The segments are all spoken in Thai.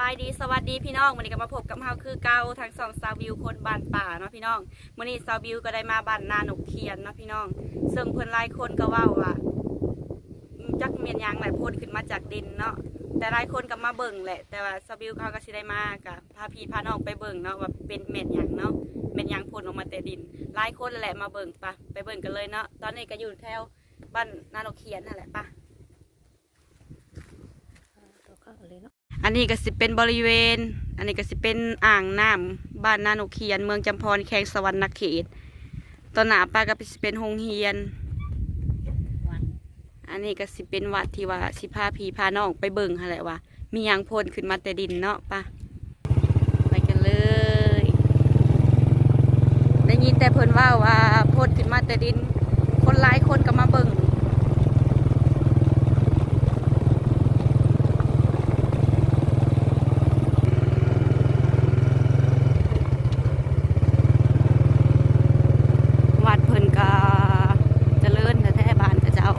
บายดีสวัสดีพี่น้องวันนี้ก็มาพบกับเฮาคือเกาทางสองซาวบิวคนบ้านป่าเนาะพี่น้องวันนี้ซาวบิวก็ได้มาบ้านนาหนกเขียนเนาะพี่น้องซึ่งเพิ่นหลายคนก็ว่าว่าจักเมียนยางหลายโพดขึ้นมาจากดินเนาะแต่หลายคนก็มาเบิ่งแหละ แต่ว่าซาวบิวเขาก็สิได้มากับพาพี่พาน้องไปเบิ่งเนาะว่าเป็นเม็ดหยางเนาะเม็ดหยางพ่นออกมาแต่ดินหลายคนแหละมาเบิ่งปะไปเบิ่งกันเลยเนาะตอนนี้ก็อยู่แถวบ้านนาหนกเขียนนั่นแหละปะตัวข้าเลยเนาะ นนี้ก็สิเป็นบริเวณ อันนี้ก็สิเป็นอ่างน้ำบ้านนาหนุเคียน เมืองจำพรแขงสวรรณเขตตอนหนาปลาก็สิเป็นโรงเรียน อันนี้ก็สิเป็นวัดที่ว่าสิพาพีพาน้องไปเบิ่งอะไรวะมียางพ่นขึ้นมาแต่ดินเนาะปะไปกันเลยได้ยินแต่เพิ่นว่าว่าพ่นขึ้นมาแต่ดิน คนหลายคนก็มาเบิ่ง วัดเพิ่นก็เจริญแต่แท้บ้านก็เจ้า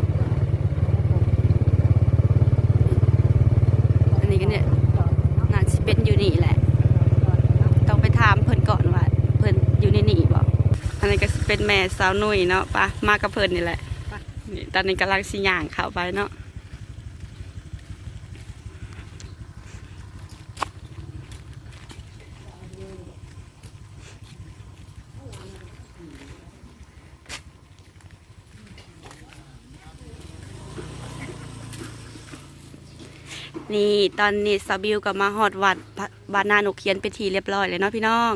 อันนี้ก็เนี่ยน่าสิเป็นอยู่นี่แหละ ต้องไปถามเพิ่นก่อนว่าเพิ่นอยู่ในนี่บ่อันนี้ก็สิ เป็นแม่สาวนุ่ยเนาะปะมากับเพิ่นนี่แหละนี่ตอนนี้กำลังสิย่างเข้าไปเนาะนี่ตอนนี้สาบิวก็มาฮอดวัดบ้านนาหนกเขียนไปทีเรียบร้อยเลยเนาะพี่น้อง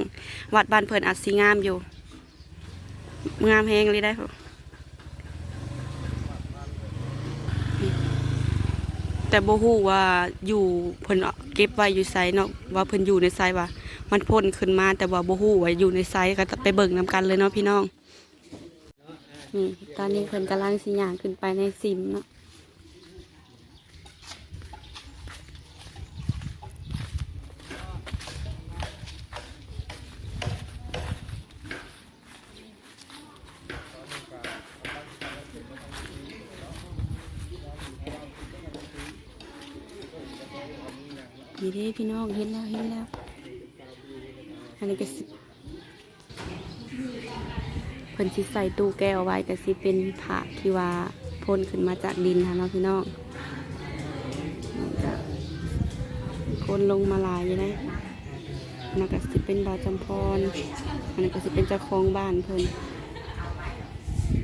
วัดบ้านเพิ่นอัดสีงามอยู่ งามแหงเลยได้อแต่โบหูว่าอยู่เพิ่นเก็บไว้อยู่ไซเนาะว่าเพิ่นอยู่ในไซว่า มันพ่นขึ้นมาแต่ว่าโบหูว่าอยู่ในไซก็ไปเบิ่งนํกันเลยเนาะพี่น้องนี่ตอนนี้เพิ่นกำลังสิย่างขึ้นไปในซิมเนาะีเด้พี่น้องเห็นแล้วเห็นแล้ว อันนี้ก็สิเพิ่นสิใส่ตู้แก้วไว้ก็สิเป็นผักที่ว่าพ่นขึ้นมาจากดินนะเนาะพี่น้องนี่ก็คนลงมาลายอยู่นะนนั้นก็สิเป็นบาจำพรอันนี้ก็สิเป็นเจ้าของบ้านเพิ่น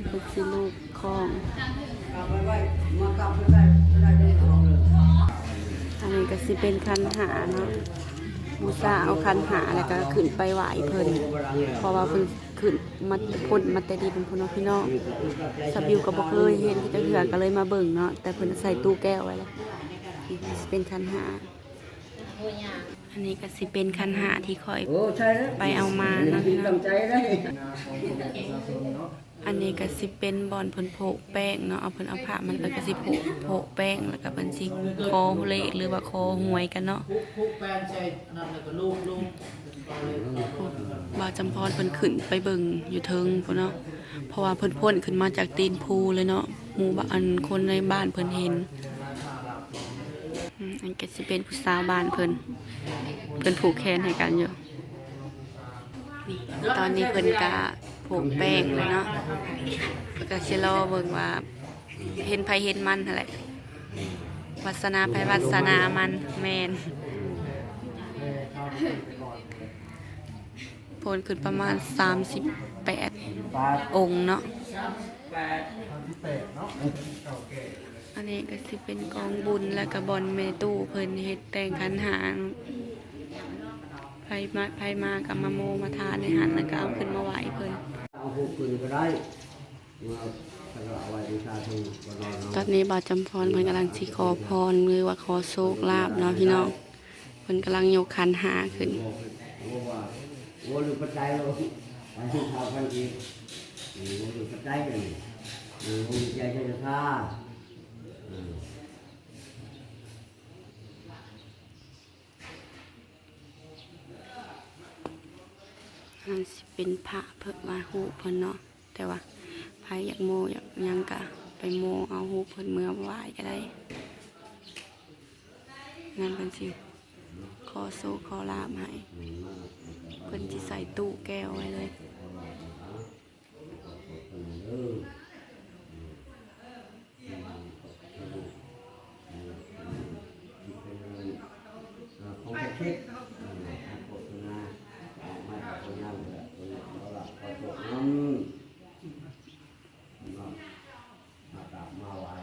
เพิ่นสิลูกของอันนี้ก็ สิเป็นคันหาเนาะบูชาเอาคันหาแล้วก็ขึ้นไปไหวเพิ่นเพราะว่าเพิ่นขึ้นมาพ่นมาแต่ดีเป็นพ่นเนาพี่น้องสบิวก็บอกเคยเห็นที่เถือก็เลยมาเบิ่งเนาะแต่เพิ่นใส่ตู้แก้วไว้แล้วเป็นคันหา อันนี้ก็สิเป็นคันหาที่คอยโอ้ใช่แล้วไปเอามานะพี่น้องตั้งใจได้อันนี้ก็สิเป็นบอนเพิ่นโพกแป้งเนาะเอาเพิ่นเอาผ้ามันไปก็สิโพกโพกแป้งแล้วก็เพิ่นสิคอเลขหรือว่าคอหวยกันเนาะคุกแปนใช่อันนั้นแล้วก็ลูกลูกบ่าวจำพรเพิ่นขึ้นไปเบิ่งอยู่เทิงพุ่นเนาะเพราะว่าเพิ่นพ่นขึ้นมาจากตีนภูเลยเนาะหมู่บ้านคนในบ้านเพิ่นเห็นอืมอัน ก็สิเป็นผู้สาวบ้านเพิ่นเพิ่นผูกแขนให้กันอยู่นี่ตอนนี้เพิ่นก็ผูกแป้งเลยเนาะเพิ่นก็สิรอเบิ่งว่า เห็นไผเห็นมันนั่นแหละวาสนาไผวาสนามันแม่นผลขึ้นประมาณ 38 องค์เนาะอัน นี้ก็สิเป็นกองบุญและกระบอนเมตู้เพิ่นเฮ็ดแต่งขันหางไผมาไผมากับมาโมมาทานในหันแล้วก็เอาขึ้นมาไหวเพิ่นเอาหูปืนก็ได้มาเอาไว้บูชาทูก็รอตอนนี้บาจำพรเพิ่นกำลังสิขอพรหรือว่าขอโชคลาภเนาะพี่น้องเพิ่นกำลังยกขันหาขึ้นโอ้ว่าโอ้ลืมปัจจัยเราไปที่ชาวพันธุ์อีกโอ้ลืมปัจจัยเลยโอ้ลืมใจใจจะท่า มันสิเป็นพระเพิ่นว่าฮู้เพิ่นเนาะแต่ว่าไผอยากโมอยากหยังกะไปโมเอาฮู้เพิ่นเมื่อไหว้ก็ได้นั่นเพิ่นสิขอโซขอลาบให้เพิ่นสิใส่ตู้แก้วไว้เลย ของประเทศโฆษณาออกมาจากคนนั้นเลยคนนั้นเขาหลับเขาตกน้ำมากราบมาไหว้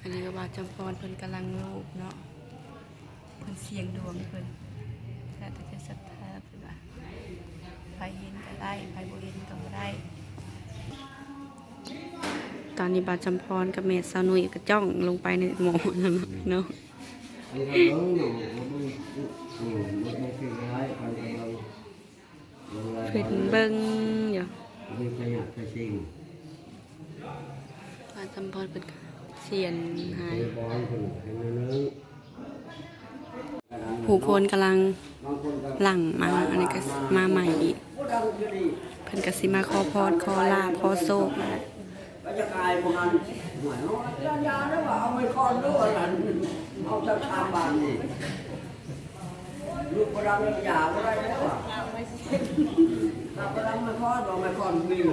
อันนี้ก็บาจำพรเพิ่นกำลังรูปเนาะเพิ่นเสียงดวงเพิ่นแล้วแต่จะศรัทธาเพิ่นว่าใครเห็นก็ได้ใครบ่เห็นก็บ่ได้ตอนนี้บาจำพรกับเมธสาวนุยก็จ้องลงไปในหมอนั่นะเนาะ นนี้เราเบิ่งเนาะเราเบิ่งอืมมันไม่ใช่ร้ายกันเราเราเพิ่นเบิ่งอยู่ม่ใช่อยาจริงบาจำพรเพิ่นเสียนหายผู้คนกำลังหลังมาอันนี้ก็มาใหม่อีกเพิ่นก็สิมาขอพรขอลาภขอโชคนั่นแหละบรรยากาศพวกนั้นหวเนาะยานยาแล้วว่าเอาไม่คอนด้วยนั่น เอาจากทางบ้านนี่ลูกประดังยังยาบ่ได้แล้วอะถ้าประดังไม่คอนเอาไม่คอนมีอยู่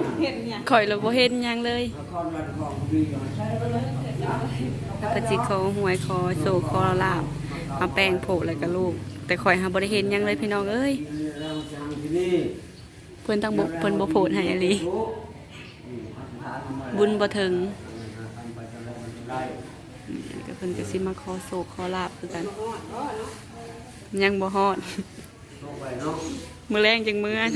ข่อยเราบ่เห็นหยังเลยไม่คอนรันของมีอยู่ใช่ไปเลยแล้วก็สิขอหวยขอโชคขอลาภมาแป้งโผล่แล้วก็ลูก แต่ข่อยหาบ่ได้เห็นหยังเลยพี่น้องเอ้ยเราทางที่นี่เพิ่นต้องบ่เพิ่นบ่โผล่ให้อะลีบุญบ่ถึงทำไป จะแล้วมันจะได้ก็เพิ่นก็สิมาขอโศกขอลาบคือกัน ยังบ่ฮอดลงไปเนาะมื้อแรงจังมื้อน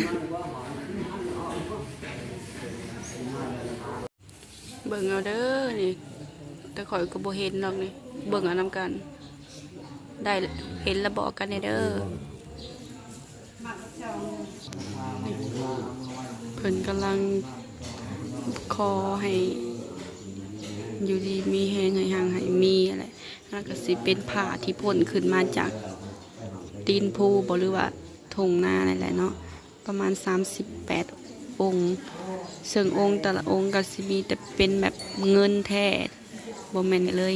เบิ่งเอาเด้อนี่ แต่ข่อยก็บ่เห็นหรอกนี่ เบิ่งเอานํกัน ได้เห็นแล้วบอกกันแน่เด้อนี่เพิ่นกำลังขอให้ อยู่ดีมีแหงให้หางให้มีอะไรแล้วก็สิเป็นผ้าที่พ่นขึ้นมาจากตีนภูบหรือว่าทงนาอะไรแหละเนาะประมาณ 38 องค์ซึ่งองค์แต่ละองค์ก็สิมีแต่เป็นแบบเงินแท้บ่แม่นเลย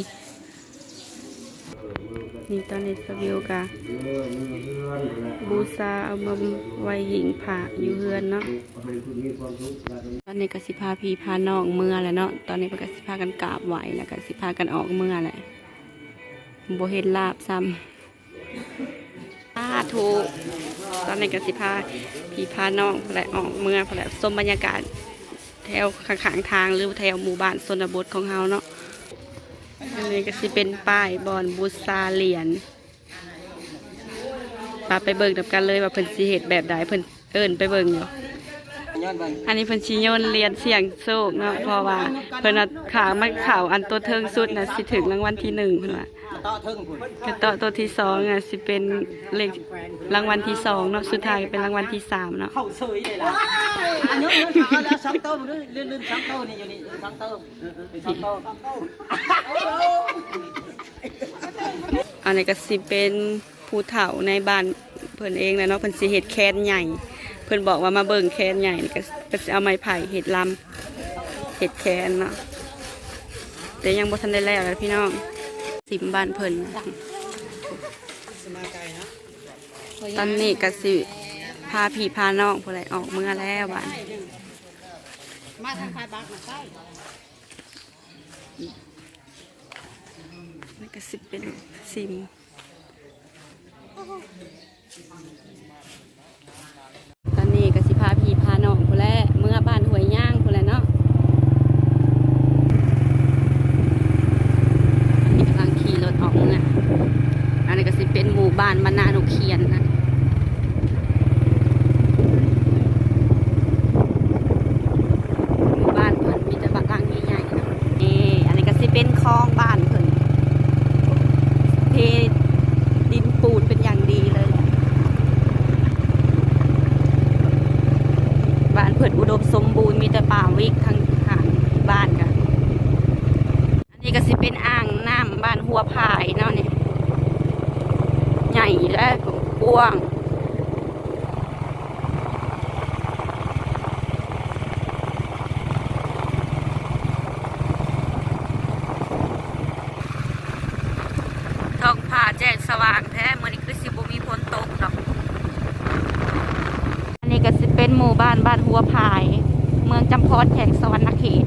นี่ตอนนี้สวิวกะเออมีเพื่อนแหละบูชาเอามาไว้หิงผ้าอยู่เฮือนเนาะตอนนี้ก็สิพาพี่พาน้องเมื่อแหล้วเนาะตอนนี้ก็สิพากันกราบไหวแล้วก็สิพากันออกเมื่อแหละบ่เห็นลาบซ้ำสาธุตอนนี้ก็สิพาพี่พาน้องแหละออกเมื่อแหละชมบรรยากาศแถวข้างๆทางหรือแถวหมู่บ้านชนบทของเฮาเนาะ อันนี้ก็สิเป็นป้ายบอนบูซาเหรียญปาไปเบิ่งดับกันเลยว่าเพิ่นสิเหตุแบบใดเพิ่นเอิ้นไปเบิ่งอยู่ อันนี้เพิ่นชิโยนเรียนเสียงโชคเนาะเพราะว่าเพิ่นเอาข่าวมันข่าวอันตัวเทิงสุดน่ะสิถึงรางวัลที่หนึ่งเพิ่นว่า ต่อเทิงพุ่นกระต่อตัวที่สองอะสิเป็นเลขรางวัลที่สองเนาะสุดท้ายเป็นรางวัลที่สามเนาะเข้าเซยเลยล่ะอันนี้นี่เอาแล้วสองโต๊ะลื่นลื่นลื่นสองโต๊ะนี่อยู่นี่สองโต๊ะสองโต๊ะสองโต๊ะอันนี้ก็สิเป็นผู้เฒ่าในบ้านเพิ่นเองแหละเนาะเพิ่นสิเฮ็ดแคนใหญ่ เพิ่นบอกว่ามาเบิ่งแคนใหญ่นี่ก็ก็สิเอาไม้ไผ่เฮ็ดลำเฮ็ดแคนเนาะแต่ยังบ่ทันได้แล้วเลยพี่น้อง สิมบ้านเพิ่นตอนนี้ก็สิพาพี่พาน้องผู้ใดออกเมื่อแล้วบ้านมาทางคายบักมาใกล้นี่ก็สิเป็นซิมตอนนี้ก็สิพาพี่พาน้องผู้แลเมื่อบ้านหวยย่างผู้แลเนาะอันนี้กำลังขี่รถออกเมื่ออันนี้ก็สิ เป็นหมู่บ้านบรรณาหนุเคียนนะบ้านเพิ่นมีแต่บ้านหลังใหญ่ๆนะนี่อันนี้ก็สิเป็นคลองบ้านเพิ่นเทดินปูนเป็นอย่างดีเลยแหละบ้านเพิ่นอุดมสมบูรณ์มีแต่ป่าวิกทั้งทางบ้านกันอันนี้ก็สิเป็นอ่างน้ำบ้านหัวพายเนาะเนี่ย ใหญ่และกว้างท้องผ้าแจ้งสว่างแท้มือนี้คือสิบ่มีฝนตกดอกอันนี้ก็สิเป็นหมู่บ้านบ้านหัวพาย เมืองจำพอดแข่งสวรรณเขต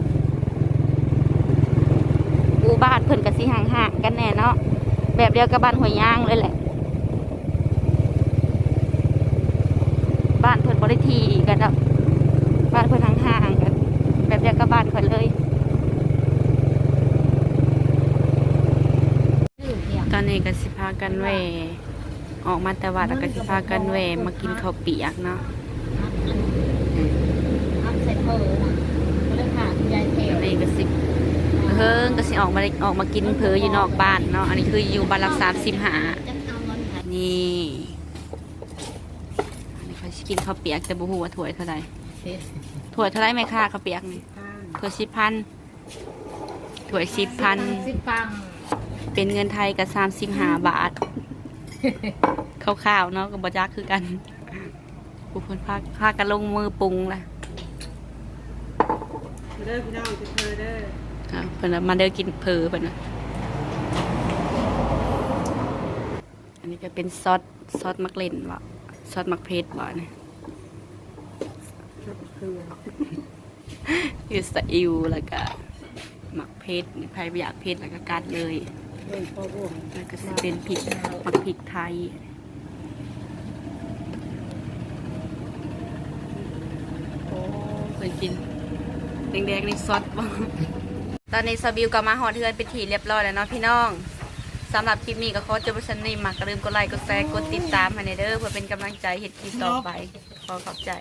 หมู่บ้านเพิ่นก็สิห่างๆกันแน่เนาะแบบเดียวกับบ้านหัวยย่างเลยแหละ บ้านเพิ่นบ่ได้ทีกันดอกบ้านเพิ่นห่างๆกันแบบเดียวกับบ้านเพิ่นเลยตอนนี้ก็สิพากันแหวออกมาแต่วัดแล้วก็สิพากันแหวมากินข้าวเปียกเนาะเผอนะเรื่องขาดยายเทอันนี้ก็สิเฮิงก็สิออกมาออกมากินเพออยู่นอกบ้านเนาะอันนี้คืออยู่บ้านรักสามสิบหาจะเอาเงินค่ะ นี่อันนี้เขาสิ กินข้าวเปียกแต่บ่ฮู้ว่าถ้วยเท่าไหร่ถ้วยเท่าไหร่แม่ค่าข้าวเปียกนี่ถ้วยสิบพันถ้วยสิบพันสิบปังเป็นเงินไทยกับสามสิบห้าบาทคร่าวๆเนาะกับบจักคือกันผู้คนพาพากันลงมือปรุงแหละเด้อพี่น้องจะเธอเด้ออะเพิ่นน่ะมาเดินกินเพอเพิ่นนะอันนี้ก็เป็นซอสซอสมักเล่นวะซอสมักเพชรวะเนี่ย คือสอิวแล้วก็หมักเพชรใครไม่อยากเพชรแล้วก็กัดเลยเล่นพ่อวงแล้วก็จะเป็นพริกหมักพริกไทยเคยกินแดงๆนี่ซอสบ้างตอนนี้ซาบิวก็มาหอดเทือนเป็นทีเรียบร้อยแล้วเนาะพี่น้องสำหรับคลิปนี้ก็ขอจบไปชั้นนี้มากก็ลืมกดไลค์กดแชร์กดติดตามให้ในเด้อเพื่อเป็นกำลังใจเห็ดคลิปต่อไป ขอขอบใจ